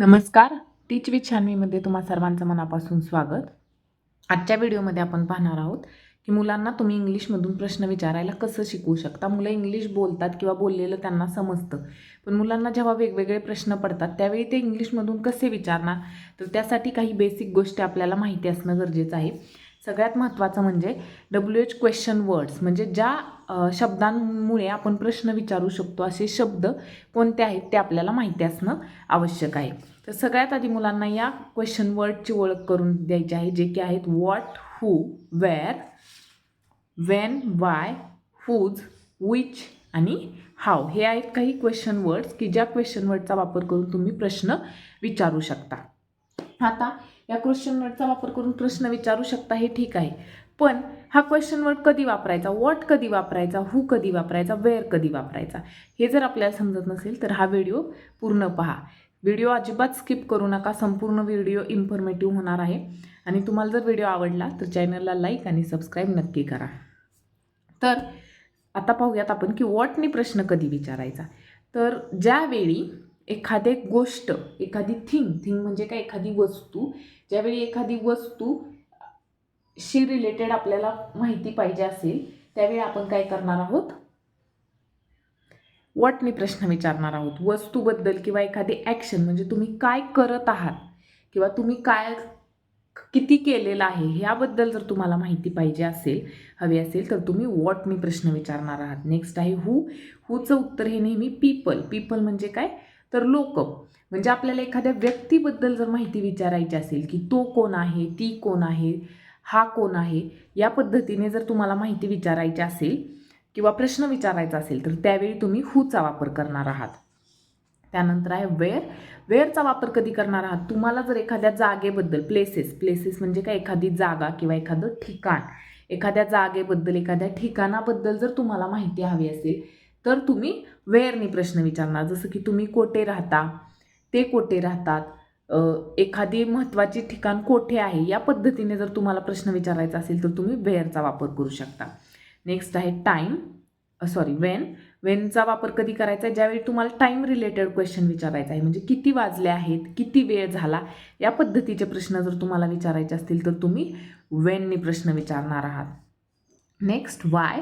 नमस्कार. टीच विथ छानवीमध्ये तुम्हा सर्वांचं मनापासून स्वागत. आजच्या व्हिडिओमध्ये आपण पाहणार आहोत की मुलांना तुम्ही इंग्लिशमधून प्रश्न विचारायला कसं शिकवू शकता? मुलं इंग्लिश बोलतात किंवा बोललेलं त्यांना समजतं. पण मुलांना जेव्हा वेगवेगळे प्रश्न पडतात त्यावेळी ते इंग्लिशमधून कसे विचारणार? तर त्यासाठी काही बेसिक गोष्टी आपल्याला माहिती असणं गरजेचं आहे. सगळ्यात महत्त्वाचं म्हणजे डब्ल्यू एच क्वेश्चन वर्ड्स म्हणजे ज्या शब्दांमुळे आपण प्रश्न विचारू शकतो असे शब्द कोणते आहेत ते आपल्याला माहिती असणं आवश्यक आहे. तर सगळ्यात आधी मुलांना या क्वेश्चन वर्डची ओळख करून द्यायची आहे जे की आहेत what who where when why whose which आणि हाव हे आहेत काही क्वेश्चन वर्ड्स की ज्या क्वेश्चन वर्डचा वापर करून तुम्ही प्रश्न विचारू शकता. आता या क्वेश्चन वर्डचा वापर करून प्रश्न विचारू शकता हे ठीक आहे. पण हा क्वेश्चन वर्ड कधी वापरायचा? वॉट कधी वापरायचा? हू कधी वापरायचा? वेअर कधी वापरायचा? हे जर आपल्याला समजत नसेल तर हा व्हिडिओ पूर्ण पहा. व्हिडिओ अजिबात स्किप करू नका. संपूर्ण व्हिडिओ इन्फॉर्मेटिव्ह होणार आहे. आणि तुम्हाला जर व्हिडिओ आवडला तर चॅनलला लाईक आणि सबस्क्राईब नक्की करा. तर आता पाहूयात आपण की वॉटने प्रश्न कधी विचारायचा? तर ज्यावेळी एखादी गोष्ट एखादी थिंग थिंग म्हणजे काय? एखादी वस्तू. ज्यावेळी एखादी वस्तू शी रिलेटेड आपल्याला माहिती पाहिजे असेल त्यावेळी आपण काय करणार आहोत? वॉटनी प्रश्न विचारणार आहोत? वस्तूबद्दल किंवा एखादी ॲक्शन म्हणजे तुम्ही काय करत आहात? किंवा तुम्ही काय किती केलेलं आहे? ह्याबद्दल जर तुम्हाला माहिती पाहिजे असेल हवी असेल तर तुम्ही वॉटने प्रश्न विचारणार आहात. नेक्स्ट आहे हू हूचं उत्तर हे नेहमी पीपल पीपल म्हणजे काय? तर लोक म्हणजे आपल्याला एखाद्या व्यक्तीबद्दल जर माहिती विचारायची असेल की तो कोण आहे ती कोण आहे हा कोण आहे या पद्धतीने जर तुम्हाला माहिती विचारायची असेल किंवा प्रश्न विचारायचा असेल तर त्यावेळी तुम्ही हूचा वापर करणार आहात. त्यानंतर आहे वेअर वेअरचा वापर कधी करणार आहात? तुम्हाला जर एखाद्या जागेबद्दल प्लेसेस प्लेसेस म्हणजे काय? एखादी जागा किंवा एखादं ठिकाण एखाद्या जागेबद्दल एखाद्या ठिकाणाबद्दल जर तुम्हाला माहिती हवी असेल तर तुम्ही वेअरनी प्रश्न विचारणार. जसं की तुम्ही कोठे राहता? ते कोठे राहतात? एखादी महत्त्वाची ठिकाण कोठे आहे? या पद्धतीने जर तुम्हाला प्रश्न विचारायचा असेल तर तुम्ही वेअरचा वापर करू शकता. नेक्स्ट आहे टाईम सॉरी वेन वेनचा वापर कधी करायचा आहे? ज्यावेळी तुम्हाला टाईम रिलेटेड क्वेश्चन विचारायचा आहे. म्हणजे किती वाजले आहेत? किती वेळ झाला? या पद्धतीचे प्रश्न जर तुम्हाला विचारायचे असतील तर तुम्ही वेननी प्रश्न विचारणार आहात. नेक्स्ट वाय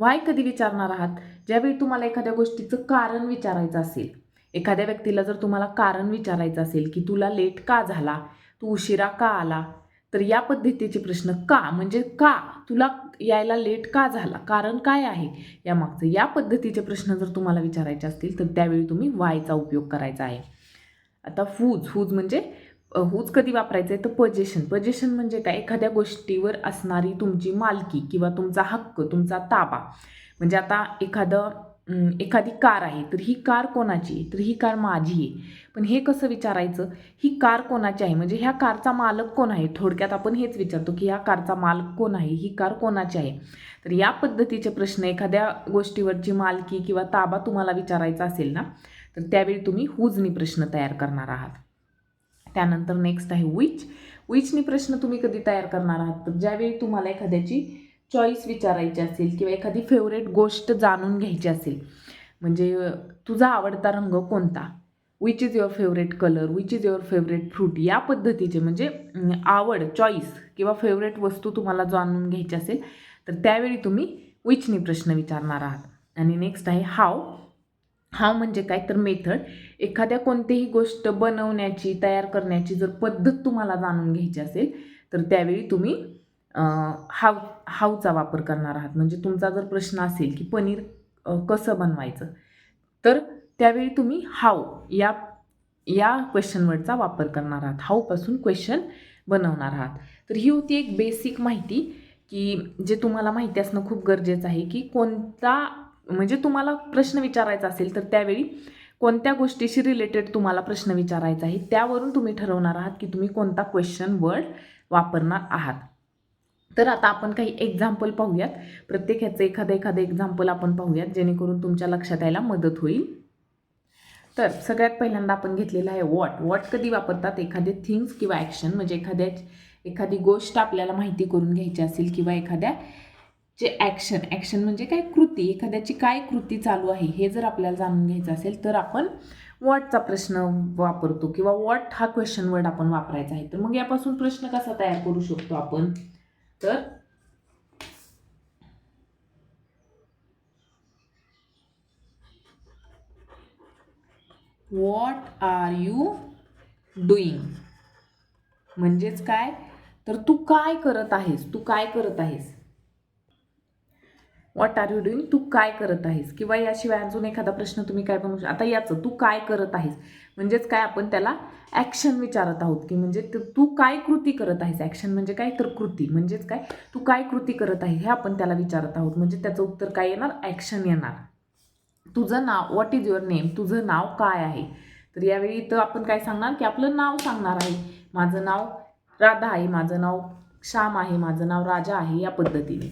वाय कधी विचारणार आहात? ज्यावेळी तुम्हाला एखाद्या गोष्टीचं कारण विचारायचं असेल एखाद्या व्यक्तीला जर तुम्हाला कारण विचारायचं असेल की तुला लेट का झाला तू उशिरा का आला तर या पद्धतीचे प्रश्न का म्हणजे का तुला यायला लेट का झाला कारण काय आहे? यामागचं या पद्धतीचे प्रश्न जर तुम्हाला विचारायचे असतील तर त्यावेळी तुम्ही वायचा उपयोग करायचा आहे. आता फूज फूज म्हणजे हूच कधी वापरायचं आहे तर पजेशन पजेशन म्हणजे काय? एखाद्या गोष्टीवर असणारी तुमची मालकी किंवा तुमचा हक्क तुमचा ताबा. म्हणजे आता एखादं एखादी कार आहे तर ही कार कोणाची आहे? तर ही कार माझी आहे. पण हे कसं विचारायचं? ही कार कोणाची आहे? म्हणजे ह्या कारचा मालक कोण आहे? थोडक्यात आपण हेच विचारतो की ह्या कारचा मालक कोण आहे? ही कार कोणाची आहे? तर या पद्धतीचे प्रश्न एखाद्या गोष्टीवरची मालकी किंवा ताबा तुम्हाला विचारायचा असेल ना तर त्यावेळी तुम्ही हुजनी प्रश्न तयार करणार आहात. त्यानंतर नेक्स्ट आहे विच विचनी प्रश्न तुम्ही कधी तयार करणार आहात? तर ज्यावेळी तुम्हाला एखाद्याची चॉईस विचारायची असेल किंवा एखादी फेवरेट गोष्ट जाणून घ्यायची असेल म्हणजे तुझा आवडता रंग कोणता? Which is your favourite colour which is your favourite fruit या पद्धतीचे म्हणजे आवड चॉईस किंवा फेवरेट वस्तू तुम्हाला जाणून घ्यायची असेल तर त्यावेळी तुम्ही विचनी प्रश्न विचारणार आहात. आणि नेक्स्ट आहे हाव हाव म्हणजे काय तर मेथड. एखाद्या कोणतीही गोष्ट बनवण्याची तयार करण्याची जर पद्धत तुम्हाला जाणून घ्यायची असेल तर त्यावेळी तुम्ही हाव हावचा वापर करणार आहात. म्हणजे तुमचा जर प्रश्न असेल की पनीर कसं बनवायचं तर त्यावेळी तुम्ही हाव या या क्वेश्चन वर्डचा वापर करणार आहात. हाऊपासून क्वेश्चन बनवणार आहात. तर ही होती एक बेसिक माहिती की जे तुम्हाला माहिती असणं खूप गरजेचं आहे की कोणता म्हणजे तुम्हाला प्रश्न विचारायचा असेल तर त्यावेळी कोणत्या गोष्टीशी रिलेटेड तुम्हाला प्रश्न विचारायचा आहे त्यावरून तुम्ही ठरवणार आहात की तुम्ही कोणता क्वेश्चन वर्ड वापरणार आहात. तर आता आपण काही एक्झाम्पल पाहूयात. प्रत्येक ह्याचं एखादं एखादं एक्झाम्पल आपण पाहूयात जेणेकरून तुमच्या लक्षात यायला मदत होईल. तर सगळ्यात पहिल्यांदा आपण घेतलेलं आहे वॉट वॉट कधी वापरतात? एखादे थिंग्स किंवा ॲक्शन म्हणजे एखाद्या एखादी गोष्ट आपल्याला माहिती करून घ्यायची असेल किंवा एखाद्या जे ॲक्शन ॲक्शन म्हणजे काय? कृती. एखाद्याची काय कृती चालू आहे हे जर आपल्याला जाणून घ्यायचं असेल तर आपण वॉटचा प्रश्न वापरतो किंवा वॉट हा क्वेश्चन वर्ड आपण वापरायचा आहे. तर मग यापासून प्रश्न कसा तयार करू शकतो आपण? तर वॉट आर यू डुईंग म्हणजेच काय? तर तू काय करत आहेस? तू काय करत आहेस? व्हॉट आर यू डुईंग तू काय करत आहेस? किंवा याशिवाय अजून एखादा प्रश्न तुम्ही काय बनवू शकता आता याचं तू काय करत आहेस? म्हणजेच काय आपण त्याला ॲक्शन विचारत आहोत की म्हणजे तू काय कृती करत आहेस? ॲक्शन म्हणजे काय? तर कृती. म्हणजेच काय? तू काय कृती करत आहे? हे आपण त्याला विचारत आहोत. म्हणजे त्याचं उत्तर काय येणार? ॲक्शन येणार. तुझं नाव व्हॉट इज युअर नेम तुझं नाव काय आहे? तर यावेळी इथं आपण काय सांगणार? की आपलं नाव सांगणार आहे. माझं नाव राधा आहे. माझं नाव श्याम आहे. माझं नाव राजा आहे या पद्धतीने.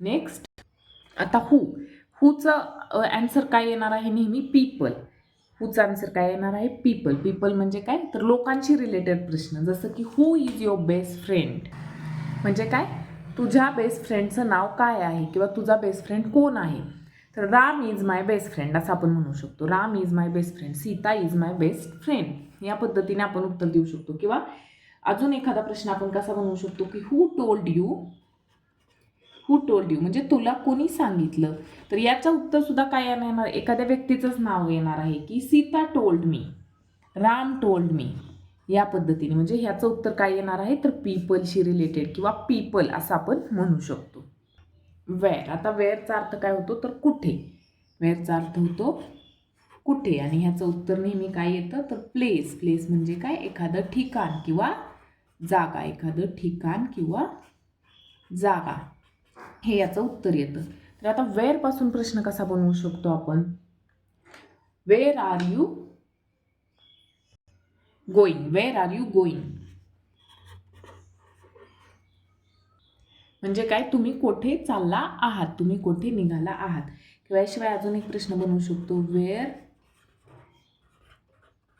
नेक्स्ट आता हू हूचं ॲन्सर काय येणार आहे नेहमी? पीपल हूचं आन्सर काय येणार आहे? पीपल पीपल म्हणजे काय? तर लोकांशी रिलेटेड प्रश्न. जसं की who is your best friend म्हणजे काय? तुझ्या बेस्ट फ्रेंडचं नाव काय आहे? किंवा तुझा बेस्ट फ्रेंड कोण आहे? तर Ram is my best friend असं आपण म्हणू शकतो. Ram is my best friend Sita is my best friend या पद्धतीने आपण उत्तर देऊ शकतो. किंवा अजून एखादा प्रश्न आपण कसा बनवू शकतो की who told you who told you म्हणजे तुला कोणी सांगितलं? तर याचं उत्तर सुद्धा काय येणार? एखाद्या व्यक्तीचंच नाव येणार आहे की Sita told me Ram told me या पद्धतीने. म्हणजे ह्याचं उत्तर काय येणार आहे? तर पीपलशी रिलेटेड किंवा पीपल असं आपण म्हणू शकतो. वेअर आता वेअरचा अर्थ काय होतो? तर कुठे? वेअरचा अर्थ होतो कुठे? आणि ह्याचं उत्तर नेहमी काय येतं? तर प्लेस प्लेस म्हणजे काय? एखादं ठिकाण किंवा जागा. एखादं ठिकाण किंवा जागा. हे याचं उत्तर येतं. तर आता वेअरपासून प्रश्न कसा बनवू शकतो आपण? Where are you going where are you going म्हणजे काय? तुम्ही कोठे चालला आहात? तुम्ही कोठे निघाला आहात? किंवा याशिवाय अजून एक प्रश्न बनवू शकतो. वेअर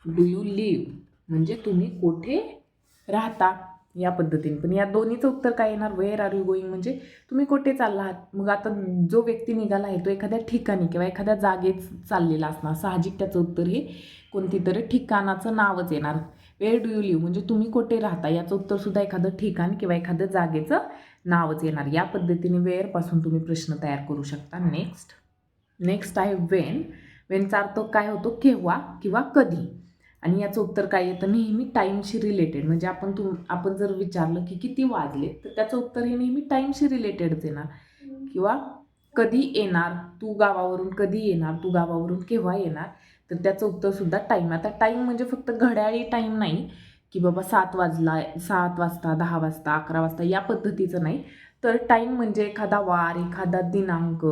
डू यू लिव्ह म्हणजे तुम्ही कोठे राहता? या पद्धतीने. पण या दोन्हीचं उत्तर काय येणार? वेअर आर यू गोईंग म्हणजे तुम्ही कुठे चालला आहात? मग आता जो व्यक्ती निघाला आहे तो एखाद्या ठिकाणी किंवा एखाद्या जागेत चाललेला असणार. साहजिक त्याचं उत्तर हे कोणती तरी ठिकाणाचं नावच येणार. वेअर डू यू लिव्ह म्हणजे तुम्ही कुठे राहता? याचं उत्तरसुद्धा एखादं ठिकाण किंवा एखादं जागेचं नावच येणार. या पद्धतीने वेअरपासून तुम्ही प्रश्न तयार करू शकता. नेक्स्ट नेक्स्ट आहे वेन वेनचा अर्थ काय होतो? केव्हा किंवा कधी. आणि याचं उत्तर काय येतं? नेहमी टाईमशी रिलेटेड म्हणजे आपण तुम आपण जर विचारलं की किती वाजले तर त्याचं उत्तर हे नेहमी टाईमशी रिलेटेडच येणार. किंवा कधी येणार तू गावावरून कधी येणार तू गावावरून केव्हा येणार? तर त्याचं उत्तरसुद्धा टाईम आता टाईम म्हणजे फक्त घड्याळी टाईम नाही की बाबा सात वाजला सात वाजता दहा वाजता अकरा वाजता या पद्धतीचं नाही. तर टाईम म्हणजे एखादा वार एखादा दिनांक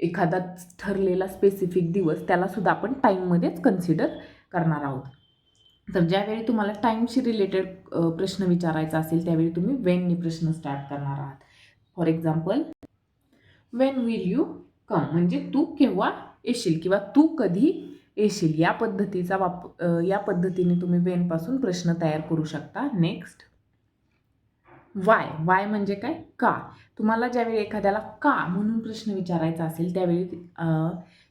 एखादा ठरलेला स्पेसिफिक दिवस त्यालासुद्धा आपण टाईममध्येच कन्सिडर करणार आहोत. तर ज्यावेळी तुम्हाला टाईमशी रिलेटेड प्रश्न विचारायचा असेल त्यावेळी तुम्ही वेननी प्रश्न स्टार्ट करणार आहात. For example when will you come म्हणजे तू केव्हा येशील किंवा तू कधी येशील? या पद्धतीचा वाप या पद्धतीने तुम्ही वेनपासून प्रश्न तयार करू शकता. नेक्स्ट वाय वाय म्हणजे काय? का? तुम्हाला ज्यावेळी एखाद्याला का म्हणून प्रश्न विचारायचा असेल त्यावेळी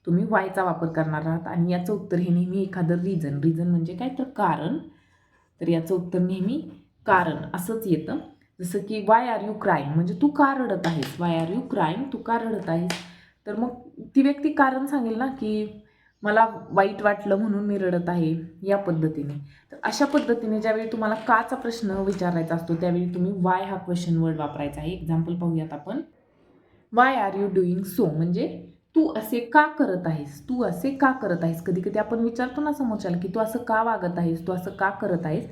तुम्ही वायचा वापर करणार आहात आणि याचं उत्तर हे नेहमी एखादं रिझन रिझन म्हणजे काय? तर कारण. तर याचं उत्तर नेहमी कारण. असंच येतं. जसं की वाय आर यू क्राईम म्हणजे तू का रडत आहेस? वाय आर यू क्राईम तू का रडत आहेस? तर मग ती व्यक्ती कारण सांगेल ना की मला वाईट वाटलं म्हणून मी रडत आहे. या पद्धतीने. तर अशा पद्धतीने ज्यावेळी तुम्हाला काचा प्रश्न विचारायचा असतो त्यावेळी तुम्ही वाय हा क्वेश्चन वर्ड वापरायचा आहे. एक्झाम्पल पाहूयात आपण. Why are you doing so म्हणजे तू असे का करत आहेस? तू असे का करत आहेस? कधी कधी आपण विचारतो ना समोरच्याला की तू असं का वागत आहेस? तू असं का करत आहेस?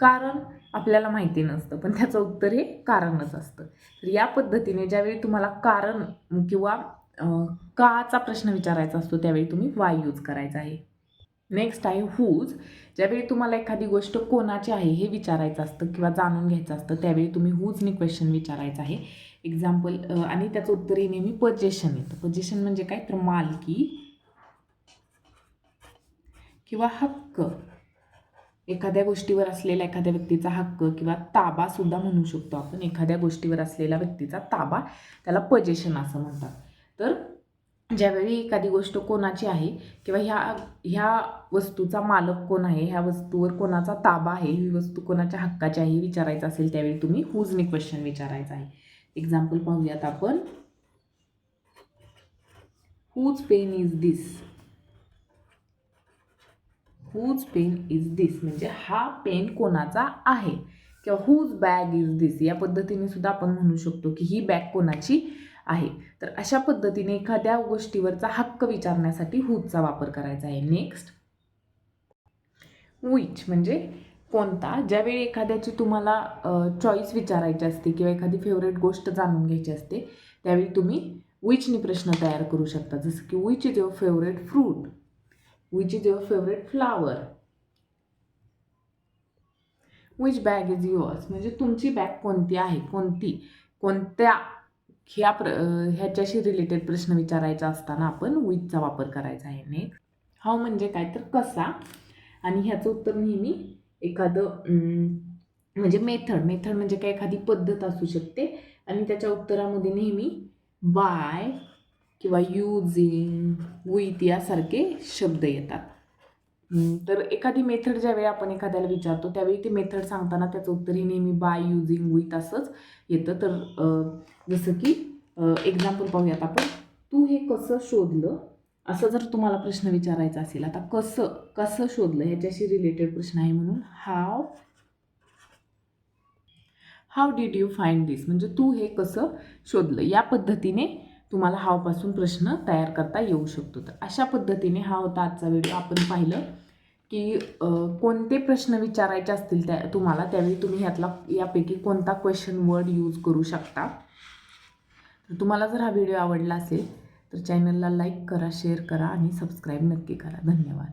कारण आपल्याला माहिती नसतं. पण त्याचं उत्तर हे कारणच असतं. तर या पद्धतीने ज्यावेळी तुम्हाला कारण किंवा काचा प्रश्न विचारायचा असतो त्यावेळी तुम्ही वाय यूज करायचा आहे. नेक्स्ट आहे हूज ज्यावेळी तुम्हाला एखादी गोष्ट कोणाची आहे हे विचारायचं असतं किंवा जाणून घ्यायचं असतं त्यावेळी तुम्ही हूजने क्वेश्चन विचारायचं आहे. एक्झाम्पल आणि त्याचं उत्तर हे नेहमी पजेशन येतं. पजेशन म्हणजे काय? तर मालकी किंवा हक्क. एखाद्या गोष्टीवर असलेला एखाद्या व्यक्तीचा हक्क किंवा ताबा सुद्धा म्हणू शकतो आपण. एखाद्या गोष्टीवर असलेला व्यक्तीचा ताबा त्याला पजेशन असं म्हणतात. तर ज्यावेळी एखादी गोष्ट कोणाची आहे किंवा ह्या ह्या वस्तूचा मालक कोण आहे ह्या वस्तूवर कोणाचा ताबा आहे ही वस्तू कोणाच्या हक्काची आहे हे विचारायचं असेल त्यावेळी तुम्ही हुजने क्वेश्चन विचारायचा आहे. एक्झाम्पल पाहूयात आपण. Whose pen is this whose pen is this म्हणजे हा पेन कोणाचा आहे? किंवा हूज बॅग इज दिस या पद्धतीने सुद्धा आपण म्हणू शकतो की ही बॅग कोणाची आहे? तर अशा पद्धतीने एखाद्या गोष्टीवरचा हक्क विचारण्यासाठी हूजचा वापर करायचा आहे. नेक्स्ट विच म्हणजे कोणता? ज्यावेळी एखाद्याची तुम्हाला चॉईस विचारायची असते किंवा एखादी फेवरेट गोष्ट जाणून घ्यायची असते त्यावेळी तुम्ही विचनी प्रश्न तयार करू शकता. जसं की which is your favourite fruit which is your favourite flower which bag is yours म्हणजे तुमची बॅग कोणती आहे? कोणती? कोणत्या ह्या प्र ह्याच्याशी रिलेटेड प्रश्न विचारायचा असताना आपण विचचा वापर करायचा आहे. नेक्स्ट हाव म्हणजे काय तर कसा? आणि ह्याचं उत्तर नेहमी एखादं म्हणजे मेथड मेथड म्हणजे काय एखादी पद्धत असू शकते. आणि त्याच्या उत्तरामध्ये नेहमी बाय किंवा युझिंग विथ यासारखे शब्द येतात. तर एखादी मेथड ज्यावेळी आपण एखाद्याला विचारतो त्यावेळी ती मेथड सांगताना त्याचं उत्तर हे नेहमी बाय युझिंग विथ असंच येतं. तर जसं की एक्झाम्पल पाहूयात आपण. तू हे कसं शोधलं? असं जर तुम्हाला प्रश्न विचारायचा असेल आता कसं कसं शोधलं ह्याच्याशी रिलेटेड प्रश्न आहे म्हणून? How how did you find this म्हणजे तू हे कसं शोधलं? या पद्धतीने तुम्हाला हावपासून प्रश्न तयार करता येऊ शकतो. तर अशा पद्धतीने हा होता आजचा व्हिडिओ आपण पाहिलं की कोणते प्रश्न विचारायचे असतील त्या तुम्हाला त्यावेळी तुम्ही ह्यातला यापैकी कोणता क्वेश्चन वर्ड यूज करू शकता. तर तुम्हाला जर हा व्हिडिओ आवडला असेल तर चॅनलला लाईक करा शेअर करा आणि सबस्क्राईब नक्की करा. धन्यवाद.